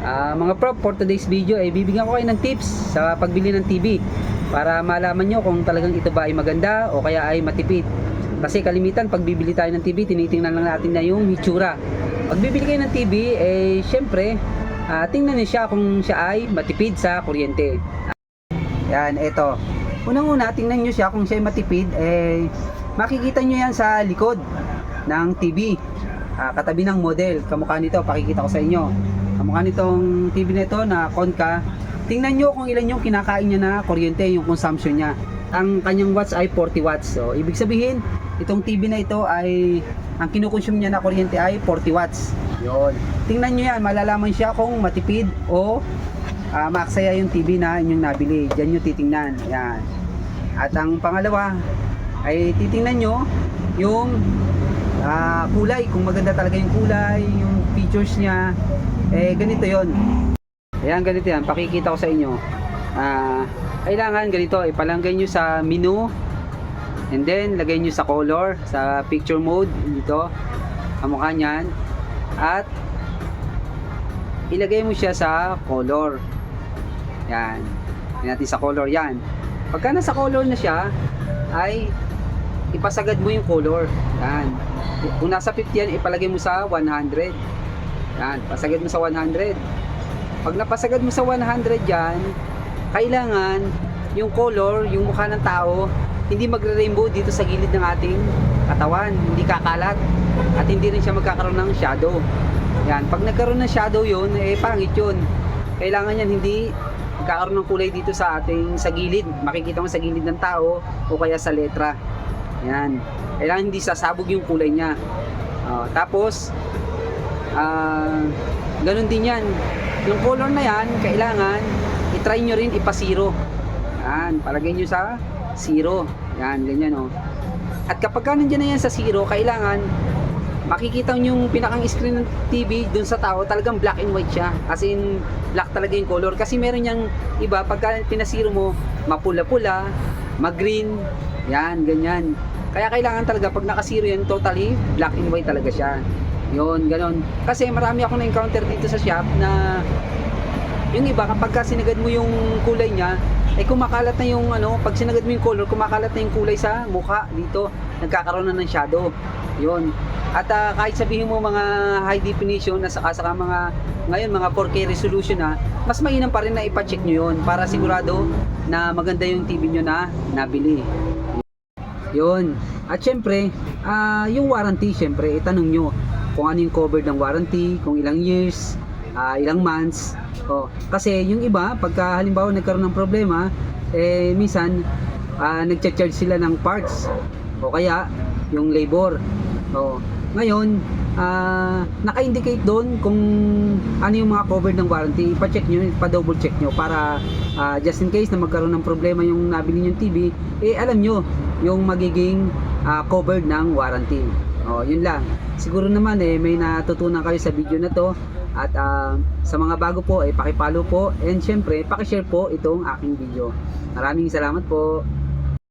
Ah, mga prop, for today's video ay bibigyan ko kayo ng tips sa pagbili ng TV para malaman nyo kung talagang ito ba ay maganda o kaya ay matipid. Kasi kalimitan pag bibili tayo ng TV, tinitingnan lang natin na yung hitsura. Pag bibili kayo ng TV, eh syempre, ah, tingnan niyo siya kung siya ay matipid sa kuryente. Yan, eto. Unang-una, tingnan nyo siya kung siya ay matipid, eh, makikita nyo yan sa likod ng TV. Ah, katabi ng model. Kamukha nito, pakikita ko sa inyo. Kamukha nitong TV na ito na Konka. Tingnan nyo kung ilan yung kinakain niya na kuryente, yung consumption niya. Ang kanyang watts ay 40 watts. So, ibig sabihin, itong TV na ito ay, ang kinukonsume niya na kuryente ay 40 watts. Yun. Tingnan nyo yan, malalaman siya kung matipid o ah maaksaya yung TV na inyong nabili. Diyan nyo titingnan. Yan. At ang pangalawa ay titingnan nyo yung ah, kulay. Kung maganda talaga yung kulay, yung features niya. Eh, ganito yon. Ayan, ganito yan. Pakikita ko sa inyo. Ah, kailangan ganito. Ipalagay nyo sa menu. And then, lagay nyo sa color, sa picture mode. Dito. Kamukha niyan. At, ilagay mo siya sa color. Yan. Yan natin sa color yan. Pagka nasa color na siya, ay ipasagad mo yung color. Yan. Kung nasa 50 yan, ipalagay mo sa 100. Yan. Pasagad mo sa 100. Pag napasagad mo sa 100 yan, kailangan yung color, yung mukha ng tao, hindi magre-rainbow dito sa gilid ng ating katawan. Hindi kakalat. At hindi rin siya magkakaroon ng shadow. Yan. Pag nagkaroon ng shadow yun, eh pangit yun. Kailangan yan hindi magkakaroon ng kulay dito sa ating sa gilid. Makikita mo sa gilid ng tao o kaya sa letra. Yan. Kailangan hindi sasabog yung kulay niya. Oh, tapos, ah, ganun din yan. Yung color na yan, kailangan itry nyo rin ipasiro. Yan, palagay nyo sa zero. Yan, ganyan oh. At kapag ka nandiyan na yan sa zero, kailangan makikita nyo yung pinakang screen ng TV dun sa tao, talagang black and white siya. As in, black talaga yung color. Kasi meron niyang iba, pagka pinasiro mo, mapula-pula, mag-green, yan, ganyan. Kaya kailangan talaga, pag nakasiro yan, totally black and white talaga siya. Yun, ganon. Kasi marami ako na-encounter dito sa shop na yung iba, kapag ka sinagad mo yung kulay niya, eh kumakalat na yung ano, pag sinagad mo yung color, kumakalat na yung kulay sa mukha dito. Nagkakaroon na ng shadow. Yun. At ah, kahit sabihin mo mga high definition na saka saka mga ngayon mga 4K resolution na, mas mainam pa rin na ipa-check nyo yun para sigurado na maganda yung TV nyo na nabili. Yun. At syempre, ah, yung warranty, syempre, itanong nyo kung ano yung covered ng warranty, kung ilang years, ah, ilang months. Oh, kasi yung iba, pagka halimbawa nagkaroon ng problema, eh minsan ah, nagcha-charge sila ng parts o kaya yung labor. Oh, ngayon, ah, naka-indicate doon kung ano yung mga covered ng warranty. Pa-check nyo, pa-double check nyo para ah, just in case na magkaroon ng problema yung nabili nyo TV, eh alam nyo yung magiging ah, covered ng warranty. Oh, yun lang. Siguro naman eh may natutunan kayo sa video na to at ah, sa mga bago po ay paki-follow po and syempre paki-share po itong aking video. Maraming salamat po.